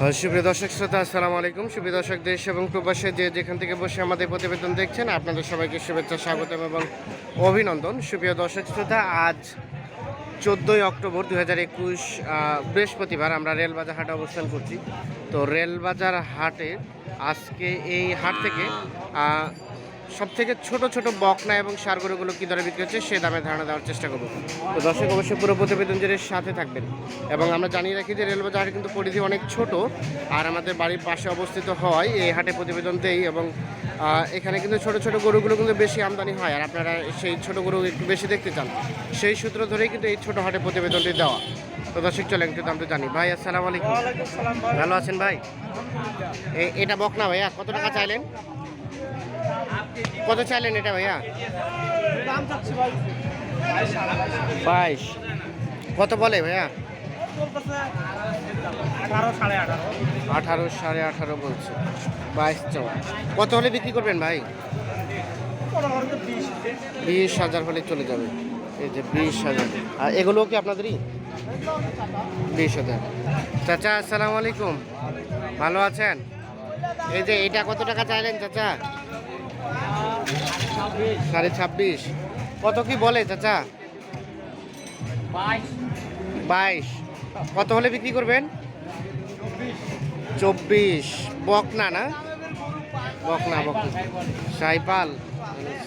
হ্যাঁ, সুপ্রিয় দর্শক শ্রোতা আসসালামু আলাইকুম। সুপ্রিয় দর্শক দেশ এবং প্রবাসে যে যেখান থেকে বসে আমাদের প্রতিবেদন দেখছেন আপনাদের সবাইকে শুভেচ্ছা স্বাগতম এবং অভিনন্দন। সুপ্রিয় দর্শক শ্রোতা আজ চোদ্দোই অক্টোবর দু হাজার একুশ বৃহস্পতিবার আমরা রেলবাজার হাটে অবস্থান করছি। তো রেলবাজার হাটে আজকে এই হাট থেকে সব থেকে ছোট ছোট বকনা এবং সারগরুগুলো কী দরে বিক্রি হচ্ছে সে দামে ধারণা দেওয়ার চেষ্টা করব। তো দর্শক অবশ্যই পুরো প্রতিবেদন জুড়ে সাথে থাকবেন। এবং আমরা জানিয়ে রাখি যে রেলবাজার হাটে কিন্তু পরিধি অনেক ছোট আর আমাদের বাড়ির পাশে অবস্থিত হয় এই হাটে প্রতিবেদন দেই এবং এখানে কিন্তু ছোট ছোট গরুগুলো কিন্তু বেশি আমদানি হয়। আর আপনারা সেই ছোট গরু একটু বেশি দেখতে চান সেই সূত্র ধরেই কিন্তু এই ছোট হাটে প্রতিবেদনটি দেওয়া। তো দর্শক চলে একটু দামটা জানি। ভাই আসসালামু আলাইকুম। ভালো আছেন ভাই? এটা বকনা ভাইয়া কত টাকা চাইলেন? কত চাইলেন এটা ভাইয়া? বাইশ। কত বলে ভাইয়া? আঠারো সাড়ে আঠারো বলছে। বাইশ চাওয়া কত হলে বিক্রি করবেন ভাই? বিশ হাজার হলে চলে যাবে। এই যে বিশ হাজার। আর এগুলো কি আপনাদেরই? বিশ হাজার। চাচা, আসসালামু আলাইকুম। ভালো আছেন? এই যে এটা কত টাকা চাইলেন, চাচা? সাড়ে ছাব্বিশ। কত কি বলে চাচা? বাইশ। কত হলে বিক্রি করবেন? চব্বিশ। বকনা না? বকনা বকনা। সাইপাল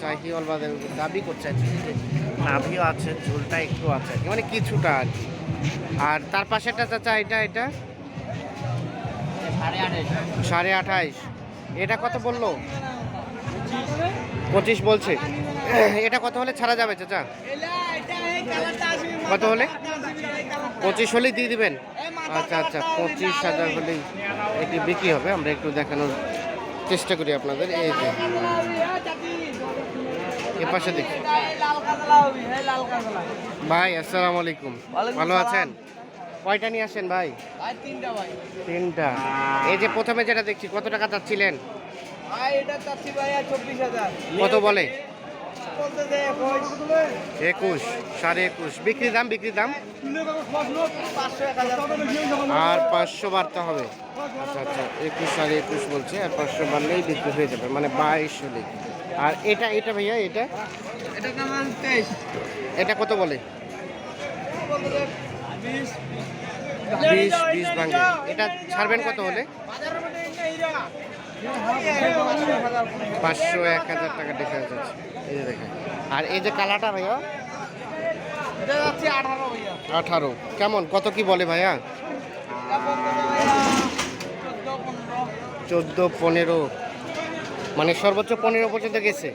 সাইকিওয়াল বা দাবি করছে নাভিও আছে ঝুলটা একটু আছে মানে কিছুটা আর কি। আর তার পাশেরটা চাচা এটা এটা? সাড়ে আঠাইশ এটা কত বলল? পঁচিশ বলছে। এটা কত হলে ছাড়া যাবে চাচা? কত হলে? পঁচিশ হলেই দিয়ে দিবেন? আচ্ছা আচ্ছা পঁচিশ হাজার হলেই এটি বিক্রি হবে। আমরা একটু দেখানোর চেষ্টা করি আপনাদের। এই যে। এ পাশে দেখি। ভাই আসসালামু আলাইকুম। ভালো আছেন? কয়টা নিয়ে আসেন ভাই তিনটা ভাই। তিনটা। এই যে প্রথমে যেটা দেখছি কত টাকা চাচ্ছিলেন? কত বলে? একুশ। সাড়ে একুশ। বিক্রি দাম বিক্রি দাম? আর পাঁচশো বাড়তে হবে। আচ্ছা আচ্ছা একুশ সাড়ে একুশ বলছে আর পাঁচশো বাড়লেই বিক্রি হয়ে যাবে মানে বাইশ হলে। আর এটা এটা ভাইয়া এটা? এটা কত বলে? বিশ বিশ বিশ ভাঙে। এটা ছাড়বেন কত হলে? পাঁচশো এক হাজার টাকা ডিফারেন্স আছে। এই যে দেখেন। আর এই যে কালাটা ভাইয়া? আঠারো কেমন? কত কি বলে ভাইয়া? চোদ্দ পনেরো। মানে সর্বোচ্চ পনেরো পর্যন্ত গেছে?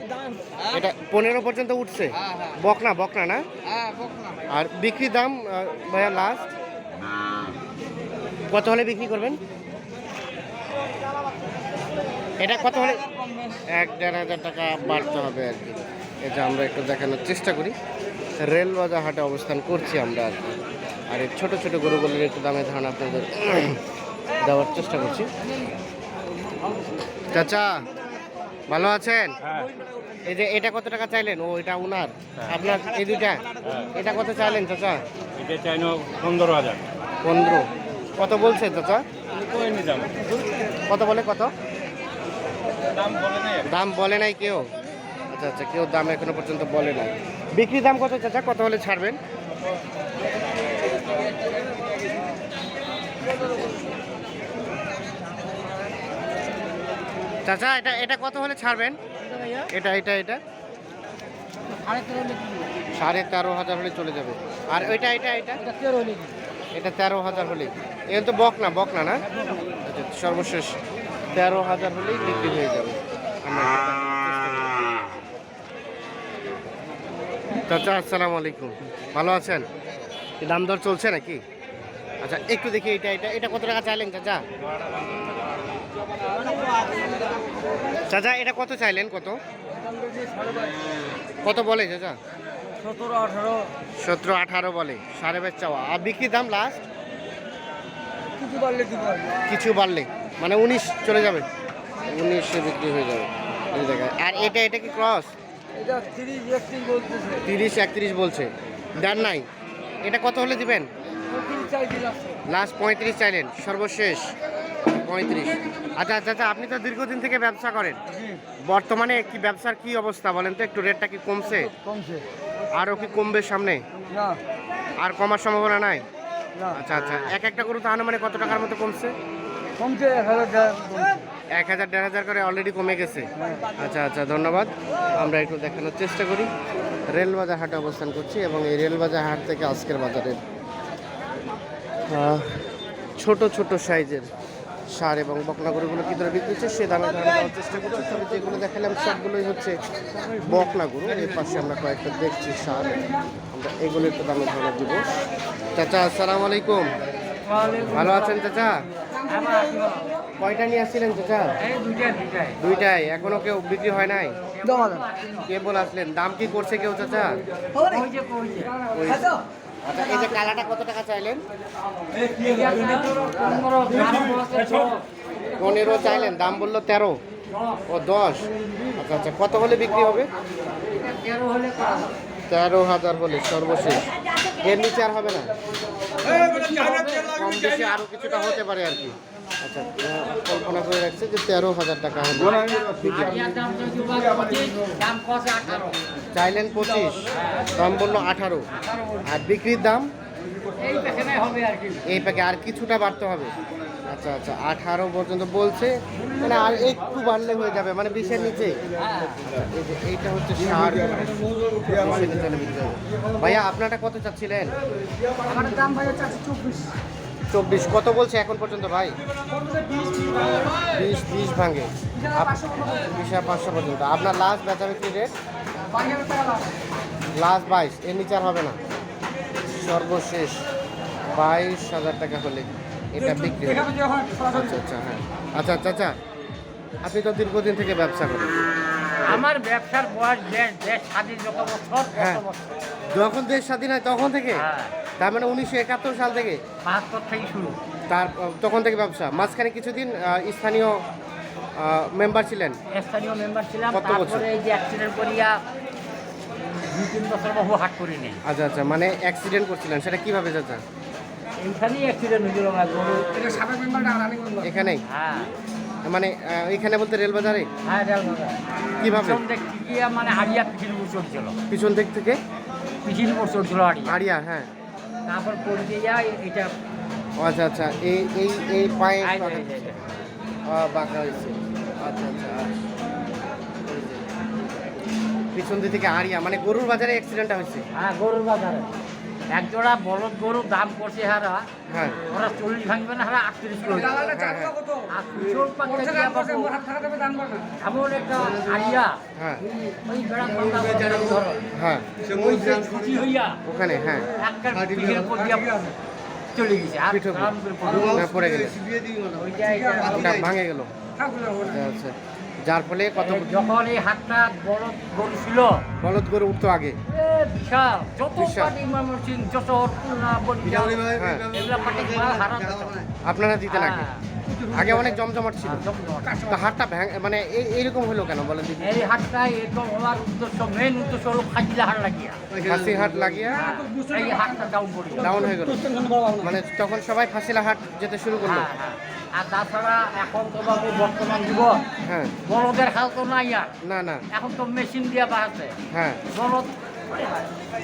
এটা পনেরো পর্যন্ত উঠছে? হ্যাঁ হ্যাঁ। বকনা বকনা না? হ্যাঁ আর বিক্রি দাম ভাইয়া লাস্ট কত হলে বিক্রি করবেন? এটা কত হলে? এক দেড় হাজার টাকা বাড়তে হবে আর কি। এটা আমরা একটু দেখানোর চেষ্টা করি। রেল বাজার হাটে অবস্থান করছি আমরা আর কি। আর এই ছোটো ছোটো গরুগুলির একটু দামে ধারণা আপনাদের দেওয়ার চেষ্টা করছি। চাচা ভালো আছেন? এই যে এটা কত টাকা চাইলেন? ও এটা উনার। আপনার এই দুইটা? এটা কত চাইলেন চাচা? এটা চাই না পনেরো হাজার। পনেরো। কত বলছে চাচা? কত বলে কত? দাম বলে নাই কেউ? আচ্ছা আচ্ছা কেউ দাম এখনও পর্যন্ত বলে নাই। বিক্রি দাম কত চাচা? কত হলে ছাড়বেন? চাচা এটা এটা কত হলে ছাড়বেন? এটা এটা এটা? সাড়ে তেরো হাজার হলে চলে যাবে। আর ওইটা এটা এটা? এটা তেরো হাজার হলে। এটা তো বক না বক না না? আচ্ছা, সর্বশেষ। তেরো হাজার হলেই বিক্রি হয়ে যাবে। চাচা আসসালামু আলাইকুম। ভালো আছেন? দাম দর চলছে নাকি? আচ্ছা একটু দেখি এটা এটা এটা কত টাকা চাইলেন চাচা? চাচা এটা কত চাইলেন কত? কত বলে চাচা? সতেরো আঠারো। সতেরো আঠারো বলে সাড়ে বেচ চাওয়া। আর বিক্রি দাম লাস্ট কিছু পারবে। কিছু বাড়লে। মানে উনিশ চলে যাবে। উনিশে বিক্রি হয়ে যাবে। এই জায়গায়। আর এটা এটা কি ক্রস তিরিশ একত্রিশ বলছে। দেন নাই। এটা কত হলে দিবেন? লাস্ট পঁয়ত্রিশ চাইলেন। সর্বশেষ পঁয়ত্রিশ। আচ্ছা আচ্ছা আচ্ছা আপনি তো দীর্ঘদিন থেকে ব্যবসা করেন। বর্তমানে কি ব্যবসার কি অবস্থা বলেন তো? একটু রেটটা কি কমছে? কমছে। আরও কি কমবে সামনে? আর কমার সম্ভাবনা নাই? আচ্ছা আচ্ছা এক একটা গরু তো আনুমানিক কত টাকার মতো কমছে? কমছে এক হাজার এক হাজার দেড় হাজার করে অলরেডি কমে গেছে। আচ্ছা আচ্ছা ধন্যবাদ। আমরা একটু দেখানোর চেষ্টা করি। রেলবাজার হাটে অবস্থান করছি এবং এই রেলবাজার হাট থেকে আজকের বাজারের ছোট ছোট সাইজের সার এবং বকনা গরুগুলো কী ধরে বিক্রি হচ্ছে সে দামে ধারণা দেওয়ার চেষ্টা করছি। তবে যেগুলো দেখালাম সবগুলোই হচ্ছে বকনা গরু এর পাশে আমরা কয়েকটা দেখছি সার। আমরা এগুলো একটু দামে ধারণা দিব চাচা আসসালামু আলাইকুম। ভালো আছেন চাচা? কয়টা নিয়ে আসছিলেন চাচা দুইটাই। এখনও কেউ বিক্রি হয় নাই? কে বলে আসলেন। দাম কি করছে কেউ, চাচা? আচ্ছা এই যে কালাটা কত টাকা চাইলেন? পনেরো চাইলেন, দাম বলল তেরো। ও, দশ। আচ্ছা আচ্ছা কত হলে বিক্রি হবে? তেরো হাজার হলে সর্বশেষ। এর নিচে আর হবে না। কম বেশি আরও কিছুটা হতে পারে আর কি। আচ্ছা কল্পনা করে রাখছে যে তেরো হাজার টাকা হবে। চাইলেন পঁচিশ দাম বলল আঠারো। আর বিক্রির দাম? এই প্যাকে আর কিছুটা বাড়তে হবে। আচ্ছা আচ্ছা আঠারো পর্যন্ত বলছে। মানে আর একটু বাড়লে হয়ে যাবে মানে বিশের নিচে। এইটা হচ্ছে সার। ভাইয়া আপনারটা কত চাচ্ছিলেন? আমার দাম চব্বিশ। চব্বিশ কত বলছে এখন পর্যন্ত ভাই? বিশ বিশ ভাঙে। বিশ আর পাঁচশো পর্যন্ত। আপনার লাস্ট বেচা বিক্রি রেট লাস্ট বাইশ এর নিচে আর হবে না। সর্বশেষ বাইশ হাজার টাকা হলে। এটা বিক্রি হবে আচ্ছা আচ্ছা হ্যাঁ। আচ্ছা আচ্ছা আচ্ছা। আপনি তো দীর্ঘদিন থেকে ব্যবসা করেন। আমার ব্যবসার বয়স দেশ দেশ স্বাধীন যত বছর হ্যাঁ। বছর। যখন দেশ স্বাধীন হয় তখন থেকে? হ্যাঁ। তার মানে উনিশশো একাত্তর সাল থেকে? বাহাত্তর থেকে শুরু। তার তখন থেকে ব্যবসা। মাঝখানে কিছুদিন স্থানীয় মেম্বার ছিলেন। স্থানীয় মেম্বার ছিলাম। কত বছর? তারপরে এই যে অ্যাক্সিডেন্ট করিয়া দুই তিন বছর বহু হাট করি নেই আচ্ছা আচ্ছা। মানে অ্যাক্সিডেন্ট করছিলেন। সেটা কীভাবে চাচা এইখানেই অ্যাক্সিডেন্ট হয়েছিল আমার গরু এখানেই? হ্যাঁ। মানে এখানে বলতে রেলবাজারে? হ্যাঁ রেলবাজার। কীভাবে? পিছন দিক থেকে মানে উপর চলছিল পিছন দিক থেকে? উপর চলছিল হ্যাঁ। তারপর পড়ে দিয়ে এটা। আচ্ছা আচ্ছা। এই এই এই পায়ে বাঁকা- হয়েছে। আচ্ছা আচ্ছা পিছন দিক থেকে আড়িয়া মানে গরুর বাজারে অ্যাক্সিডেন্টটা হয়েছে? হ্যাঁ গরুর বাজারে। এক জোড়া বলদ গরু দাম করছে হারা। হ্যাঁ। ওরা চল্লিশ ভাঙবে না হারা আটত্রিশ করে এমন একটা আইয়া হ্যাঁ। ওই বেড়া ধরো। হ্যাঁ। ছুটি হইয়া ওখানে হ্যাঁ। চলে গেছে। আর পড়ে গেলে ভাঙে গেল। আচ্ছা। যার ফলে কত যখন এই হাতটা বড় গরু ছিল বলদ গরু উঠতো আগে। বিশাল। যত মামরচিন খুলনা বলিয়া হ্যাঁ। এগুলা আপনারা আগে আগে অনেক জমজমাট ছিল। হ্যাঁ। তো হাটটা ভ্যাং মানে এই- এইরকম হলো কেন বলেন এই হাটটা এরকম হওয়ার উদ্দেশ্য মেন উদ্দেশ্য হলো খাজিলা হাট লাগিয়া। ফাঁসি হাট লাগিয়ে এই হাটটা ডাউন করি। ডাউন হয়ে গেল। মানে তখন সবাই ফাঁসিলা হাট যেতে শুরু করল। হ্যাঁ হ্যাঁ। আর তাছাড়া এখন তো বাবু বর্তমান যুগ হ্যাঁ। বলদের হাল তো নাই আর। না না। এখন তো মেশিন দিয়ে বাহাচ্ছে হ্যাঁ। বলদ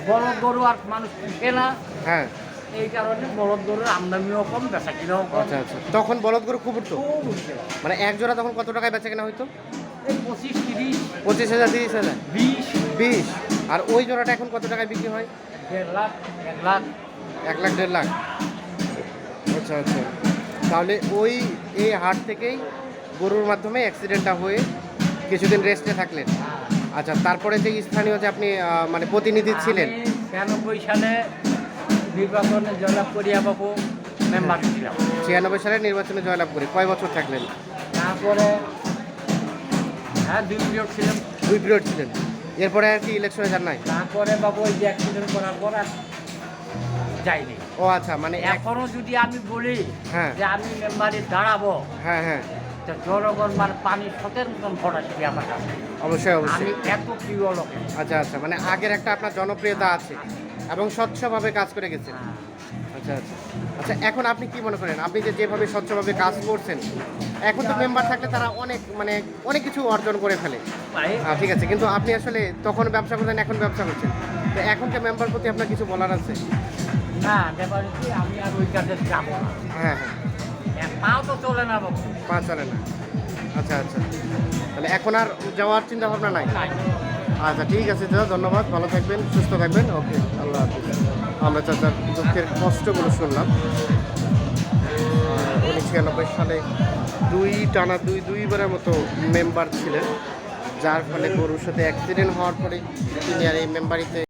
বলদ গরু আর মানুষ কিনে না। হ্যাঁ। এই কারণে বলদ গরুর আমদানিও কম বেচা কিনাও কম। আচ্ছা আচ্ছা। তখন বলদ গরু খুব উঠতো? মানে এক জোড়া তখন কত টাকায় বেচা কেনা হইতো পঁচিশ তিরিশ পঁচিশ হাজার তিরিশ হাজার? বিশ। বিশ। আর ওই জোড়াটা এখন কত টাকায় বিক্রি হয়? দেড় লাখ এক লাখ। এক লাখ দেড় লাখ। আচ্ছা আচ্ছা। তাহলে ওই এই হাট থেকেই গরুর মাধ্যমে অ্যাক্সিডেন্টটা হয়ে কিছুদিন রেস্টে থাকলেন। আচ্ছা তারপরে যে স্থানীয় যে আপনি মানে প্রতিনিধি ছিলেন। ছিয়ানব্বই সালে নির্বাচনে জয়লাভ করিয়া বাবু মেম্বার ছিলাম। ছিয়ানব্বই সালে নির্বাচনে জয়লাভ করি কয় বছর থাকলেন? তারপরে হ্যাঁ দুই পিরিয়ড ছিলাম। দুই পিরিয়ড ছিলেন। এরপরে আর কি ইলেকশনে যান নাই? তারপরে বাবু ওই যে অ্যাক্সিডেন্ট করার পর আর যাইনি। ও আচ্ছা মানে এখনও যদি আমি বলি হ্যাঁ। যে আমি মেম্বারে দাঁড়াবো হ্যাঁ হ্যাঁ। তো জনগণ মানে পানি সতের মতন ভরা শিখে আমার কাছে অবশ্যই আমি অবশ্যই। এত প্রিয় লোকে। আচ্ছা আচ্ছা মানে আগের একটা আপনার জনপ্রিয়তা আছে এবং স্বচ্ছভাবে কাজ করে গেছেন। হ্যাঁ। আচ্ছা আচ্ছা। আচ্ছা এখন আপনি কি মনে করেন? আপনি যে যেভাবে স্বচ্ছভাবে কাজ করছেন এখন তো মেম্বার থাকলে তারা অনেক মানে অনেক কিছু অর্জন করে ফেলে। ঠিক আছে কিন্তু আপনি আসলে তখন ব্যবসা করতেন এখন ব্যবসা করছেন। তো এখনকার মেম্বার প্রতি আপনার কিছু বলার আছে? না ব্যাপার কি আমি আর ওই কাজে যাব না। হ্যাঁ হ্যাঁ। পাও তো চলে না বাবু। পা চলে না। আচ্ছা আচ্ছা। তাহলে এখন আর যাওয়ার চিন্তা ভাবনা নাই। আচ্ছা ঠিক আছে দাদা ধন্যবাদ। ভালো থাকবেন সুস্থ থাকবেন। ওকে আল্লাহ হাফিজ। আমরা চাচার দুঃখের কষ্টগুলো শুনলাম। উনি ছিয়ানব্বই সালে দুই টানা দুই দুইবারের মতো মেম্বার ছিলেন যার ফলে গরুর সাথে অ্যাক্সিডেন্ট হওয়ার পরে তিনি আর এই মেম্বারিতে